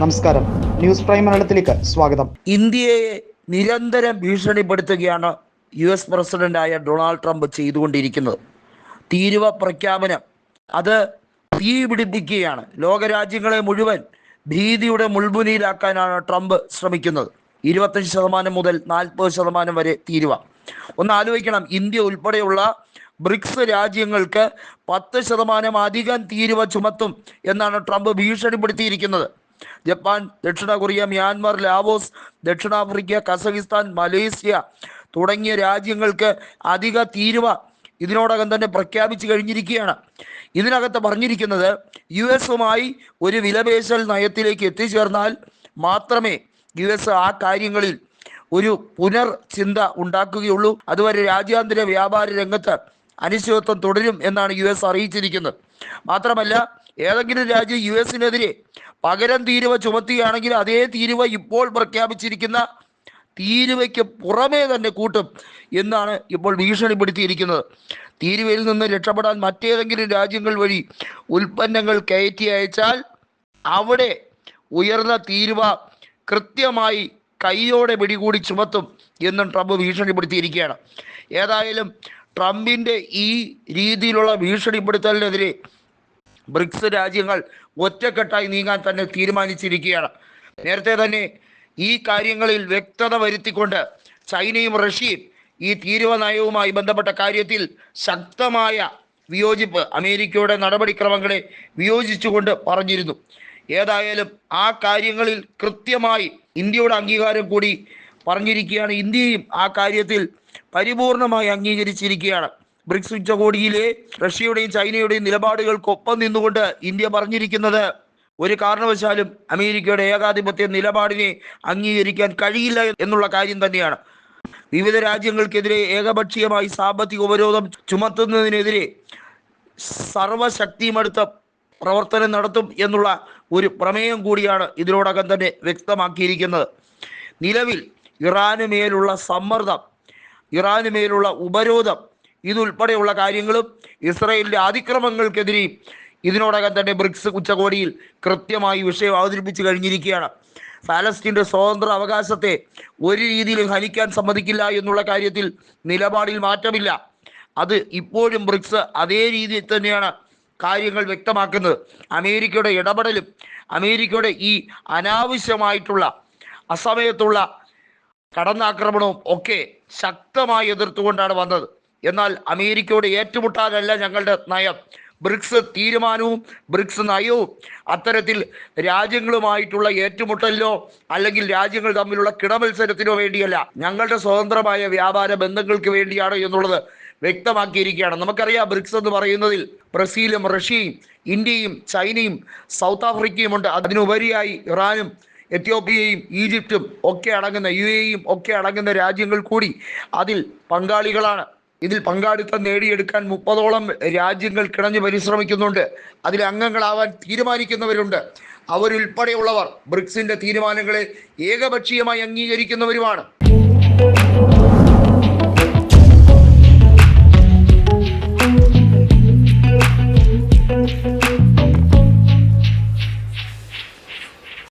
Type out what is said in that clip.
നമസ്കാരം. News prime മലയാളത്തിലേക്ക് സ്വാഗതം. ഇന്ത്യയെ നിരന്തരം ഭീഷണിപ്പെടുത്തുകയാണ് യു എസ് പ്രസിഡന്റായ ഡൊണാൾഡ് ട്രംപ് ചെയ്തുകൊണ്ടിരിക്കുന്നത്. തീരുവ പ്രഖ്യാപനം. അത് തീ പിടിപ്പിക്കുകയാണ്. ലോകരാജ്യങ്ങളെ മുഴുവൻ ഭീതിയുടെ മുൾമുനയിലാക്കാനാണ് ട്രംപ് ശ്രമിക്കുന്നത്. ഇരുപത്തഞ്ച് ശതമാനം മുതൽ നാൽപ്പത് ശതമാനം വരെ തീരുവ. ഒന്ന് ആലോചിക്കണം. ഇന്ത്യ ഉൾപ്പെടെയുള്ള ബ്രിക്സ് രാജ്യങ്ങൾക്ക് പത്ത് ശതമാനം അധികം തീരുവ ചുമത്തും എന്നാണ് ട്രംപ് ഭീഷണിപ്പെടുത്തിയിരിക്കുന്നത്. ജപ്പാൻ ദക്ഷിണ കൊറിയ മ്യാൻമർ ലാവോസ് ദക്ഷിണാഫ്രിക്ക കസഖിസ്ഥാൻ മലേഷ്യ തുടങ്ങിയ രാജ്യങ്ങൾക്ക് അധിക തീരുവ ഇതിനോടകം തന്നെ പ്രഖ്യാപിച്ചു കഴിഞ്ഞിരിക്കുകയാണ്. ഇതിനകത്ത് പറഞ്ഞിരിക്കുന്നത് യു എസുമായി ഒരു വിലപേശൽ നയത്തിലേക്ക് എത്തിച്ചേർന്നാൽ മാത്രമേ യു എസ് ആ കാര്യങ്ങളിൽ ഒരു പുനർ ചിന്ത ഉണ്ടാക്കുകയുള്ളൂ. അതുവരെ രാജ്യാന്തര വ്യാപാര രംഗത്ത് അനിശ്ചിതത്വം തുടരും എന്നാണ് യു എസ് അറിയിച്ചിരിക്കുന്നത്. മാത്രമല്ല ഏതെങ്കിലും രാജ്യം യു എസിനെതിരെ പകരം തീരുവ ചുമത്തുകയാണെങ്കിൽ അതേ തീരുവ ഇപ്പോൾ പ്രഖ്യാപിച്ചിരിക്കുന്ന തീരുവയ്ക്ക് പുറമേ തന്നെ കൂട്ടും എന്നാണ് ഇപ്പോൾ ഭീഷണിപ്പെടുത്തിയിരിക്കുന്നത്. തീരുവയിൽ നിന്ന് രക്ഷപ്പെടാൻ മറ്റേതെങ്കിലും രാജ്യങ്ങൾ വഴി ഉൽപ്പന്നങ്ങൾ കയറ്റി അയച്ചാൽ അവിടെ ഉയർന്ന തീരുവ കൃത്യമായി കൈയോടെ പിടികൂടി ചുമത്തും എന്നും ട്രംപ് ഭീഷണിപ്പെടുത്തിയിരിക്കുകയാണ്. ഏതായാലും ട്രംപിന്റെ ഈ രീതിയിലുള്ള ഭീഷണിപ്പെടുത്തലിനെതിരെ ബ്രിക്സ് രാജ്യങ്ങൾ ഒറ്റക്കെട്ടായി നീങ്ങാൻ തന്നെ തീരുമാനിച്ചിരിക്കുകയാണ്. നേരത്തെ തന്നെ ഈ കാര്യങ്ങളിൽ വ്യക്തത വരുത്തിക്കൊണ്ട് ചൈനയും റഷ്യയും ഈ തീരുവ നയവുമായി ബന്ധപ്പെട്ട കാര്യത്തിൽ ശക്തമായ വിയോജിപ്പ് അമേരിക്കയുടെ നടപടിക്രമങ്ങളെ വിയോജിച്ചുകൊണ്ട് പറഞ്ഞിരുന്നു. ഏതായാലും ആ കാര്യങ്ങളിൽ കൃത്യമായി ഇന്ത്യയുടെ അംഗീകാരം കൂടി പറഞ്ഞിരിക്കുകയാണ്. ഇന്ത്യയും ആ കാര്യത്തിൽ പരിപൂർണമായി അംഗീകരിച്ചിരിക്കുകയാണ്. ബ്രിക്സ് ഉച്ചകോടിയിലെ റഷ്യയുടെയും ചൈനയുടെയും നിലപാടുകൾക്കൊപ്പം നിന്നുകൊണ്ട് ഇന്ത്യ പറഞ്ഞിരിക്കുന്നത് ഒരു കാരണവശാലും അമേരിക്കയുടെ ഏകാധിപത്യ നിലപാടിനെ അംഗീകരിക്കാൻ കഴിയില്ല എന്നുള്ള കാര്യം തന്നെയാണ്. വിവിധ രാജ്യങ്ങൾക്കെതിരെ ഏകപക്ഷീയമായി സാമ്പത്തിക ഉപരോധം ചുമത്തുന്നതിനെതിരെ സർവശക്തിയുമെടുത്ത പ്രവർത്തനം നടത്തും എന്നുള്ള ഒരു പ്രമേയം കൂടിയാണ് ഇതിനോടകം തന്നെ വ്യക്തമാക്കിയിരിക്കുന്നത്. നിലവിൽ ഇറാന് മേലുള്ള സമ്മർദ്ദം ഇറാന് മേലുള്ള ഉപരോധം ഇതുൾപ്പെടെയുള്ള കാര്യങ്ങളും ഇസ്രയേലിന്റെ അതിക്രമങ്ങൾക്കെതിരെ ഇതിനോടകം തന്നെ ബ്രിക്സ് ഉച്ചകോടിയിൽ കൃത്യമായി വിഷയം അവതരിപ്പിച്ചു കഴിഞ്ഞിരിക്കുകയാണ്. പാലസ്തീന്റെ സ്വതന്ത്ര അവകാശത്തെ ഒരു രീതിയിലും ഹനിക്കാൻ സമ്മതിക്കില്ല എന്നുള്ള കാര്യത്തിൽ നിലപാടിൽ മാറ്റമില്ല. അത് ഇപ്പോഴും ബ്രിക്സ് അതേ രീതിയിൽ തന്നെയാണ് കാര്യങ്ങൾ വ്യക്തമാക്കുന്നത്. അമേരിക്കയുടെ ഇടപെടലും അമേരിക്കയുടെ ഈ അനാവശ്യമായിട്ടുള്ള അസമയത്തുള്ള കടന്നാക്രമണവും ഒക്കെ ശക്തമായി എതിർത്തുകൊണ്ടാണ് വന്നത്. എന്നാൽ അമേരിക്കയോട് ഏറ്റുമുട്ടാനല്ല ഞങ്ങളുടെ നയം. ബ്രിക്സ് തീരുമാനവും ബ്രിക്സ് നയവും അത്തരത്തിൽ രാജ്യങ്ങളുമായിട്ടുള്ള ഏറ്റുമുട്ടലിനോ അല്ലെങ്കിൽ രാജ്യങ്ങൾ തമ്മിലുള്ള കിടമത്സരത്തിനോ വേണ്ടിയല്ല. ഞങ്ങളുടെ സ്വതന്ത്രമായ വ്യാപാര ബന്ധങ്ങൾക്ക് വേണ്ടിയാണ് എന്നുള്ളത് വ്യക്തമാക്കിയിരിക്കുകയാണ്. നമുക്കറിയാം ബ്രിക്സ് എന്ന് പറയുന്നതിൽ ബ്രസീലും റഷ്യയും ഇന്ത്യയും ചൈനയും സൗത്ത് ആഫ്രിക്കയും ഉണ്ട്. അതിനുപരിയായി ഇറാനും എത്യോപ്യയും ഈജിപ്തും ഒക്കെ അടങ്ങുന്ന യു എയും ഒക്കെ അടങ്ങുന്ന രാജ്യങ്ങൾ കൂടി അതിൽ പങ്കാളികളാണ്. ഇതിൽ പങ്കാളിത്തം നേടിയെടുക്കാൻ മുപ്പതോളം രാജ്യങ്ങൾ കിണഞ്ഞു പരിശ്രമിക്കുന്നുണ്ട്. അതിൽ അംഗങ്ങളാവാൻ തീരുമാനിക്കുന്നവരുണ്ട്. അവരുൾപ്പെടെയുള്ളവർ ബ്രിക്സിന്റെ തീരുമാനങ്ങളെ ഏകപക്ഷീയമായി അംഗീകരിക്കുന്നവരുമാണ്.